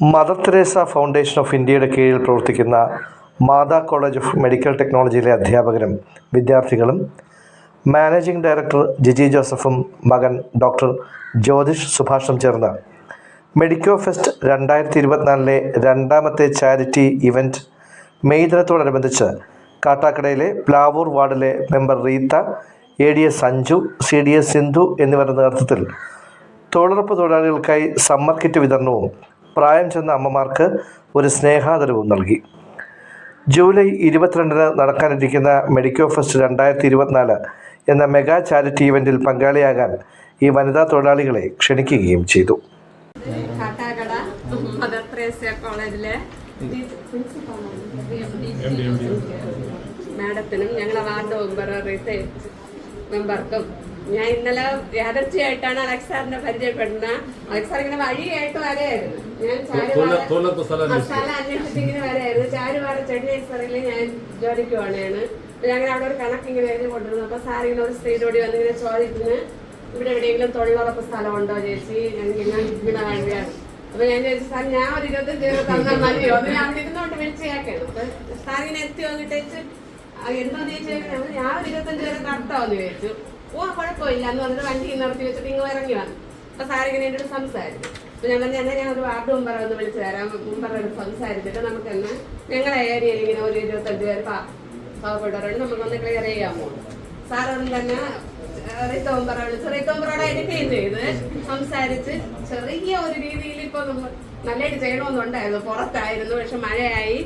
Mother Teresa foundation of ഇന്ത്യയുടെ കീഴിൽ പ്രവർത്തിക്കുന്ന മാതാ കോളേജ് ഓഫ് മെഡിക്കൽ ടെക്നോളജിയിലെ അധ്യാപകരും വിദ്യാർത്ഥികളും മാനേജിംഗ് ഡയറക്ടർ ജിജി ജോസഫും മകൻ ഡോക്ടർ ജ്യോതിഷ് സുഭാഷും ചേർന്ന് മെഡിക്കോ ഫെസ്റ്റ് രണ്ടായിരത്തി ഇരുപത്തിനാലിലെ രണ്ടാമത്തെ ചാരിറ്റി ഇവന്റ് മെയ് ദിനത്തോടനുബന്ധിച്ച് കാട്ടാക്കടയിലെ പ്ലാവൂർ വാർഡിലെ member Reetha A D S Sanju C D S Sindhu എന്നിവരുടെ നേതൃത്വത്തിൽ തൊഴിലുറപ്പ് തൊഴിലാളികൾക്കായി സമ്മർ കിറ്റ് വിതരണവും പ്രായം ചെന്ന അമ്മമാർക്ക് ഒരു സ്നേഹാദരവും നൽകി. ജൂലൈ ഇരുപത്തിരണ്ടിന് നടക്കാനിരിക്കുന്ന മെഡിക്കോ ഫെസ്റ്റ് രണ്ടായിരത്തി ഇരുപത്തിനാല് എന്ന മെഗാ ചാരിറ്റി ഇവന്റിൽ പങ്കാളിയാകാൻ ഈ വനിതാ തൊഴിലാളികളെ ക്ഷണിക്കുകയും ചെയ്തു. കോളേജിലെ മാഡത്തിനും ഞങ്ങളെ വാർഡ് മെമ്പർ മെമ്പർക്കും ഞാൻ ഇന്നലെ യാദർച്ചയായിട്ടാണ് അലക്സ് സാറിനെ പരിചയപ്പെടുന്നത്. അലക്സ് സാർ ഇങ്ങനെ വഴിയായിട്ട് വരെയായിരുന്നു ഞാൻ സ്ഥലം അന്വേഷിച്ചിട്ട് ഇങ്ങനെ വരെയായിരുന്നു ചാരുവാറ ചെന്നൈ സാറിൽ ഞാൻ ജോലിക്ക് പോണേണ്. ഞങ്ങൾ അവിടെ ഒരു കണക്ക് ഇങ്ങനെ എഴുതി കൊണ്ടിരുന്നു അപ്പൊ സാർ ഇങ്ങനെ ഒരു സ്ത്രീയോടി വന്ന് ഇങ്ങനെ ചോദിക്കുന്നു ഇവിടെ എവിടെയെങ്കിലും തൊഴിലുറപ്പ് സ്ഥലം ഉണ്ടോ ചേച്ചി? ഞങ്ങൾക്ക് ഇങ്ങനെ ഇവിടെ വേണ്ടിയാണ് അപ്പൊ ഞാൻ ചോദിച്ചു സാർ ഞാൻ ഒരു ഇരുപത്തഞ്ച് രൂപ തന്നാൽ മതിയോ? അത് ഞാൻ അവിടെ ഇരുന്നോട്ട് വിളിച്ച് കേൾക്കണം അപ്പൊ സാർ ഇങ്ങനെ എത്തി വന്നിട്ട് ചോദിച്ചു, "ആ, എന്തോ ചോദിച്ചു ഞാൻ ഒരു ഇരുപത്തഞ്ച് രൂപ കറക്റ്റാവെന്ന് ചോദിച്ചു. ഓ കുഴപ്പമില്ല. എന്ന് പറഞ്ഞിട്ട് വണ്ടി നിർത്തി വെച്ചിട്ട് ഇങ്ങനെ ഇറങ്ങി വന്നു. അപ്പൊ സാർ ഇങ്ങനെ എന്നോട് സംസാരിച്ചു. അപ്പൊ ഞാൻ പറഞ്ഞു എന്നാൽ ഞാൻ ഒരു വാർഡ് മെമ്പറെ ഒന്ന് വിളിച്ചു തരാം. മെമ്പറോട് സംസാരിച്ചിട്ട് നമുക്ക് തന്നെ ഞങ്ങളെ ഏരിയയിൽ ഇങ്ങനെ ഒരു ഇരുപത്തഞ്ച് പേര് പാവപ്പെട്ടവരോട് നമുക്കൊന്ന് ക്ലിയർ ചെയ്യാമോ സാർ ഒന്നും തന്നെ റിക്കോമ്പറ വിളിച്ച് റിക്കോമ്പറോടെ എടുക്കുകയും ചെയ്ത് സംസാരിച്ച് ചെറിയ ഒരു രീതിയിൽ ഇപ്പൊ നമ്മൾ നല്ലതായിട്ട് ചെയ്യണമെന്നുണ്ടായിരുന്നു. പുറത്തായിരുന്നു പക്ഷെ മഴയായി.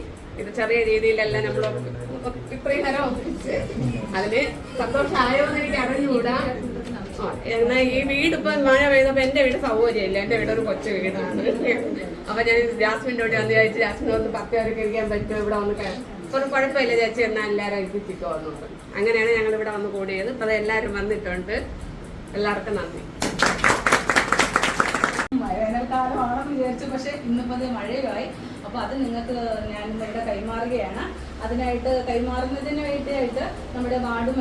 ഇത് ചെറിയ രീതിയിലല്ല നമ്മൾ ഇത്രയും ഒപ്പിച്ച് അതിന് സന്തോഷമായോ എന്ന് എനിക്ക് അറിഞ്ഞുകൂടാ. എന്നാ ഈ വീട് ഇപ്പൊ മഴ പെയ്തപ്പോ എന്റെ വീട് സൗകര്യമില്ല. എന്റെ വീട് ഒരു കൊച്ചു വീടാണ്. അപ്പൊ ഞാൻ ജാസ്മിന്റെ കൂടെ വന്ന് ചോദിച്ചു ജാസ്മിൻ ഒന്ന് പത്ത് പേർക്ക് ഇരിക്കാൻ പറ്റുമോ? ഇവിടെ വന്ന് ഒരു കുഴപ്പമില്ല ചേച്ചി എന്നാ എല്ലാവരും ഏൽപ്പിച്ചിട്ടോ എന്നുണ്ട് അങ്ങനെയാണ് ഞങ്ങൾ ഇവിടെ വന്ന് കൂടിയത്. ഇപ്പൊ എല്ലാവരും വന്നിട്ടുണ്ട്. എല്ലാവർക്കും നന്ദി. വേനൽക്കാലമാണെന്ന് വിചാരിച്ചു പക്ഷെ ഇന്നിപ്പോ മഴയുമായി. അപ്പൊ അത് നിങ്ങൾക്ക് ഞാൻ ഇവിടെ കൈമാറുകയാണ്. അതിനായിട്ട് കൈമാറുന്നതിന് വേണ്ടിയായിട്ട് നമ്മുടെ വാർഡ്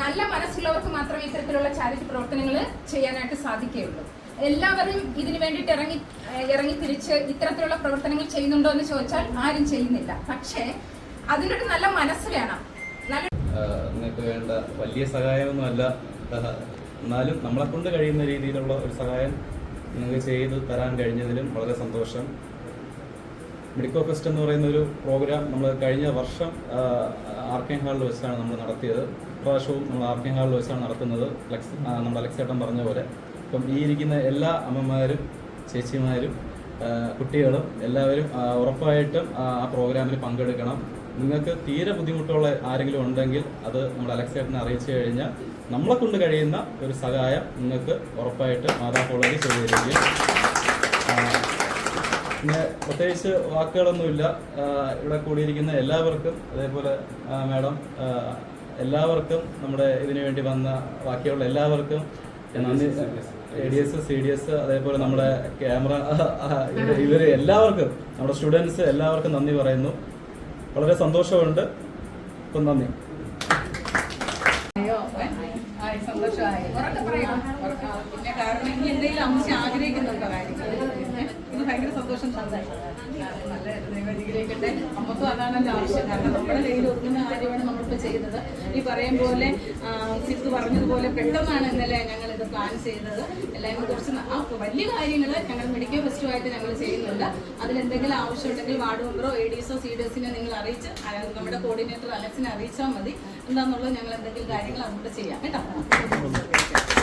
നല്ല മനസ്സുള്ളവർക്ക് മാത്രമേ ഇത്തരത്തിലുള്ള ചാരിറ്റി പ്രവർത്തനങ്ങൾ ചെയ്യാനായിട്ട് സാധിക്കുകയുള്ളൂ. എല്ലാവരും ഇതിനു വേണ്ടിയിട്ട് ഇറങ്ങി ഇറങ്ങി തിരിച്ച് ഇത്തരത്തിലുള്ള പ്രവർത്തനങ്ങൾ ചെയ്യുന്നുണ്ടോ എന്ന് ചോദിച്ചാൽ ആരും ചെയ്യുന്നില്ല. പക്ഷേ അതിനൊരു നല്ല മനസ്സ് വേണം. നല്ല നിങ്ങൾക്ക് വേണ്ട വലിയ സഹായമൊന്നുമല്ല. എന്നാലും നമ്മളെ കൊണ്ട് കഴിയുന്ന രീതിയിലുള്ള ഒരു സഹായം നിങ്ങൾക്ക് ചെയ്ത് തരാൻ കഴിഞ്ഞതിലും വളരെ സന്തോഷം. മെഡിക്കോ ഫെസ്റ്റ് എന്ന് പറയുന്ന ഒരു പ്രോഗ്രാം നമ്മൾ കഴിഞ്ഞ വർഷം ആർക്കേൻ ഹാളിൽ വെച്ചാണ് നമ്മൾ നടത്തിയത്. പ്രാവശ്യവും നമ്മൾ ആർക്കേൻ ഹാളിൽ വെച്ചാണ് നടത്തുന്നത്. ലക്സ് നമ്മൾ അലക്സേട്ടൻ പറഞ്ഞ പോലെ. ഇപ്പം ഈ ഇരിക്കുന്ന എല്ലാ അമ്മമാരും ചേച്ചിമാരും കുട്ടികളും എല്ലാവരും ഉറപ്പായിട്ടും ആ പ്രോഗ്രാമിൽ പങ്കെടുക്കണം. നിങ്ങൾക്ക് തീരെ ബുദ്ധിമുട്ടുള്ള ആരെങ്കിലും ഉണ്ടെങ്കിൽ അത് നമ്മൾ അലക്സേട്ടനെ അറിയിച്ചു കഴിഞ്ഞാൽ നമ്മളെ കൊണ്ട് കഴിയുന്ന ഒരു സഹായം നിങ്ങൾക്ക് ഉറപ്പായിട്ട് മാതാ കോളേജ് ചെയ്തു തരികയും ആ, പിന്നെ പ്രത്യേകിച്ച് വാക്കുകളൊന്നുമില്ല. ഇവിടെ കൂടിയിരിക്കുന്ന എല്ലാവർക്കും അതേപോലെ മാഡം എല്ലാവർക്കും നമ്മുടെ ഇതിനു വേണ്ടി വന്ന ബാക്കിയുള്ള എല്ലാവർക്കും നന്ദി. A D S C D S അതേപോലെ നമ്മുടെ ക്യാമറ ഇവർ എല്ലാവർക്കും നമ്മുടെ സ്റ്റുഡൻസ് എല്ലാവർക്കും നന്ദി പറയുന്നു. വളരെ സന്തോഷമുണ്ട്. അപ്പം നന്ദി? സന്തോഷമായി. പിന്നെ കാരണം ഇനി എന്തെങ്കിലും അമ്മ ആഗ്രഹിക്കുന്നുണ്ടോ കാര്യങ്ങൾ ഭയങ്കര സന്തോഷം തന്നെ. നല്ല ദൈവത്തിലേക്കട്ടെ നമുക്കും അതാണല്ലോ ആവശ്യം. കാരണം നമ്മുടെ കയ്യിൽ ഒതുങ്ങുന്ന കാര്യമാണ് നമ്മളിപ്പോൾ ചെയ്യുന്നത്. ഈ പറയും പോലെ സിദ്ധു പറഞ്ഞതുപോലെ പെട്ടെന്നാണ് ഇന്നലെ ഞങ്ങൾ ഇത് പ്ലാൻ ചെയ്തത്. എല്ലാവരും കുറച്ച് ആ വലിയ കാര്യങ്ങൾ ഞങ്ങൾ മെഡിക്കൽ ഫെസ്റ്റുമായിട്ട് ഞങ്ങൾ ചെയ്യുന്നുണ്ട്. അതിലെന്തെങ്കിലും ആവശ്യമുണ്ടെങ്കിൽ വാർഡ് മെമ്പറോ എ ഡി എസോ സി ഡി എസിനെ നിങ്ങൾ അറിയിച്ച് നമ്മുടെ കോർഡിനേറ്റർ അലക്സിനെ അറിയിച്ചാൽ മതി. എന്താണെന്നുള്ളത് ഞങ്ങൾ എന്തെങ്കിലും കാര്യങ്ങൾ അതുകൊണ്ട് ചെയ്യാം. കേട്ടോ?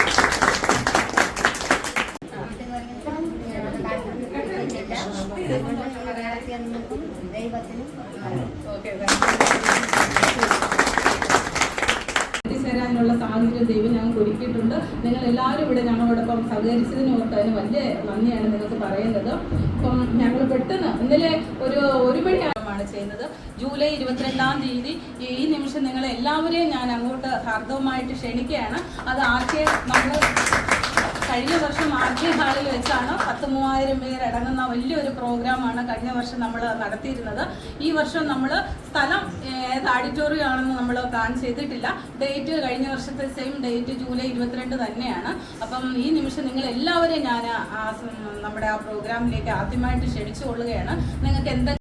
ദൈവത്തിനും ഓക്കെ ചേരാനുള്ള സാഹചര്യം ദൈവം ഞങ്ങൾക്ക് ഒരുക്കിയിട്ടുണ്ട്. നിങ്ങൾ എല്ലാവരും ഇവിടെ ഞങ്ങളോടൊപ്പം സഹകരിച്ചതിന് ഓർത്ത് വലിയ നന്ദിയാണ് നിങ്ങൾക്ക് പറയുന്നത്. അപ്പം ഞങ്ങൾ പെട്ടെന്ന് ഇന്നലെ ഒരു ഒരു മണിയാണ് ചെയ്യുന്നത്. ജൂലൈ ഇരുപത്തിരണ്ടാം തീയതി ഈ നിമിഷം നിങ്ങൾ എല്ലാവരെയും ഞാൻ അങ്ങോട്ട് ഹാർദവമായിട്ട് ക്ഷണിക്കുകയാണ്. അത് ആർക്കെ നമ്മൾ കഴിഞ്ഞ വർഷം ആർ ജി ഹാളിൽ വെച്ചാണ് പത്ത് മൂവായിരം പേർ അടങ്ങുന്ന വലിയൊരു പ്രോഗ്രാമാണ് കഴിഞ്ഞ വർഷം നമ്മൾ നടത്തിയിരുന്നത്. ഈ വർഷം നമ്മൾ സ്ഥലം ഏത് ഓഡിറ്റോറിയം ആണെന്ന് നമ്മൾ പ്ലാൻ ചെയ്തിട്ടില്ല. ഡേറ്റ് കഴിഞ്ഞ വർഷത്തെ സെയിം ഡേറ്റ് ജൂലൈ ഇരുപത്തിരണ്ട് തന്നെയാണ്. അപ്പം ഈ നിമിഷം നിങ്ങൾ എല്ലാവരെയും ഞാൻ നമ്മുടെ ആ പ്രോഗ്രാമിലേക്ക് ആദ്യമായിട്ട് ക്ഷണിച്ചു കൊള്ളുകയാണ്. നിങ്ങൾക്ക് എന്തെങ്കിലും